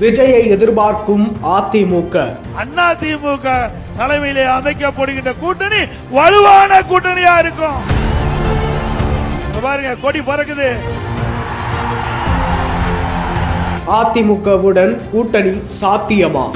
விஜயை எதிர்பார்க்கும் அதிமுக. அண்ணா திமுக தலைமையிலே அமைக்கப்படுகின்ற கூட்டணி வலுவான கூட்டணியா இருக்கும். பாருங்க கொடி பறக்குது. அதிமுகவுடன் கூட்டணி சாத்தியமா?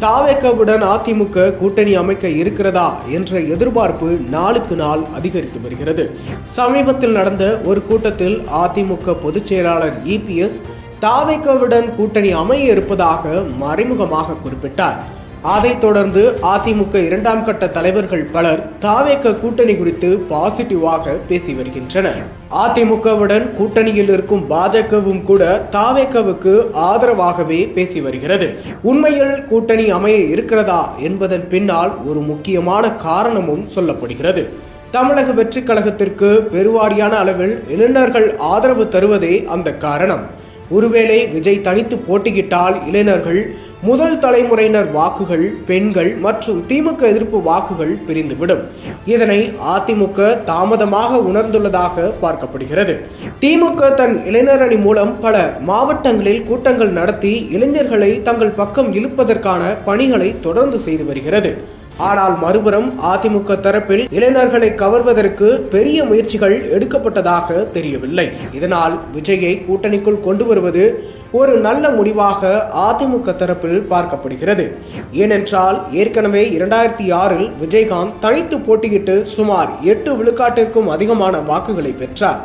தாவேக்கவுடன் அதிமுக கூட்டணி அமைக்க இருக்கிறதா என்ற எதிர்பார்ப்பு நாளுக்கு நாள் அதிகரித்து வருகிறது. சமீபத்தில் நடந்த ஒரு கூட்டத்தில் அதிமுக பொதுச் செயலாளர் இபிஎஸ் தாவேக்கவுடன் கூட்டணி அமைய இருப்பதாக மறைமுகமாக குறிப்பிட்டார். அதைத் தொடர்ந்து அதிமுக இரண்டாம் கட்ட தலைவர்கள் பலர் தாவேக்க கூட்டணி குறித்து பாசிட்டிவாக பேசி வருகின்றனர். அதிமுகவுடன் கூட்டணியில் இருக்கும் பாஜகவும் கூட தாவேக்கவுக்கு ஆதரவாகவே பேசி வருகிறது. உண்மையில் கூட்டணி அமைய இருக்கிறதா என்பதன் பின்னால் ஒரு முக்கியமான காரணமும் சொல்லப்படுகிறது. தமிழக வெற்றிக் கழகத்திற்கு பெருவாரியான அளவில் இளைஞர்கள் ஆதரவு தருவதே அந்த காரணம். ஒருவேளை விஜய் தனித்து போட்டியிட்டால் இளைஞர்கள் முதல் தலைமுறையினர் வாக்குகள் பெண்கள் மற்றும் திமுக எதிர்ப்பு வாக்குகள் பிரிந்துவிடும். இதனை அதிமுக தாமதமாக உணர்ந்துள்ளதாக பார்க்கப்படுகிறது. திமுக தன் இளைஞர் அணி மூலம் பல மாவட்டங்களில் கூட்டங்கள் நடத்தி இளைஞர்களை தங்கள் பக்கம் இழுப்பதற்கான பணிகளை தொடர்ந்து செய்து வருகிறது. ஆனால் மறுபுறம் அதிமுக தரப்பில் இளைஞர்களை கவர்வதற்கு பெரிய முயற்சிகள் எடுக்கப்பட்டதாக தெரியவில்லை. இதனால் விஜயை கூட்டணிக்குள் கொண்டு வருவது ஒரு நல்ல முடிவாக அதிமுக தரப்பில் பார்க்கப்படுகிறது. ஏனென்றால் ஏற்கனவே இரண்டாயிரத்தி ஆறில் விஜயகாந்த் தனித்து போட்டியிட்டு சுமார் எட்டு விழுக்காட்டிற்கும் அதிகமான வாக்குகளை பெற்றார்.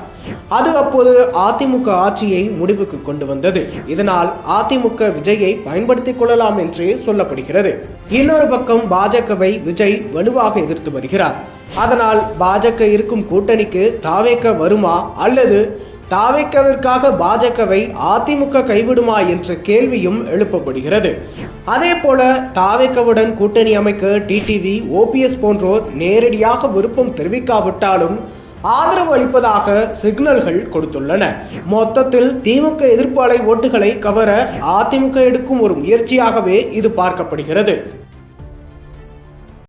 அது அப்போது அதிமுக ஆட்சியை முடிவுக்கு கொண்டு வந்தது. இதனால் அதிமுக விஜயை பயன்படுத்திக் கொள்ளலாம் என்றே சொல்லப்படுகிறது. இன்னொரு பக்கம் பாஜகவை விஜய் வலுவாக எதிர்த்து வருகிறார். அதனால் பாஜக இருக்கும் கூட்டணிக்கு தாவேக்க வருமா? அல்லது தாவேக்கவிற்காக பாஜகவை அதிமுக கைவிடுமா என்ற கேள்வியும் எழுப்பப்படுகிறது. அதே போல தாவேக்கவுடன் கூட்டணி அமைக்க டிடிவி ஓபிஎஸ் போன்றோர் நேரடியாக விருப்பம் தெரிவிக்காவிட்டாலும் ஆதரவு அளிப்பதாக சிக்னல்கள் கொடுத்துள்ளன. மொத்தத்தில் திமுக எதிர்ப்பாளை ஓட்டுகளை கவர அதிமுக எடுக்கும் ஒரு முயற்சியாகவே இது பார்க்கப்படுகிறது.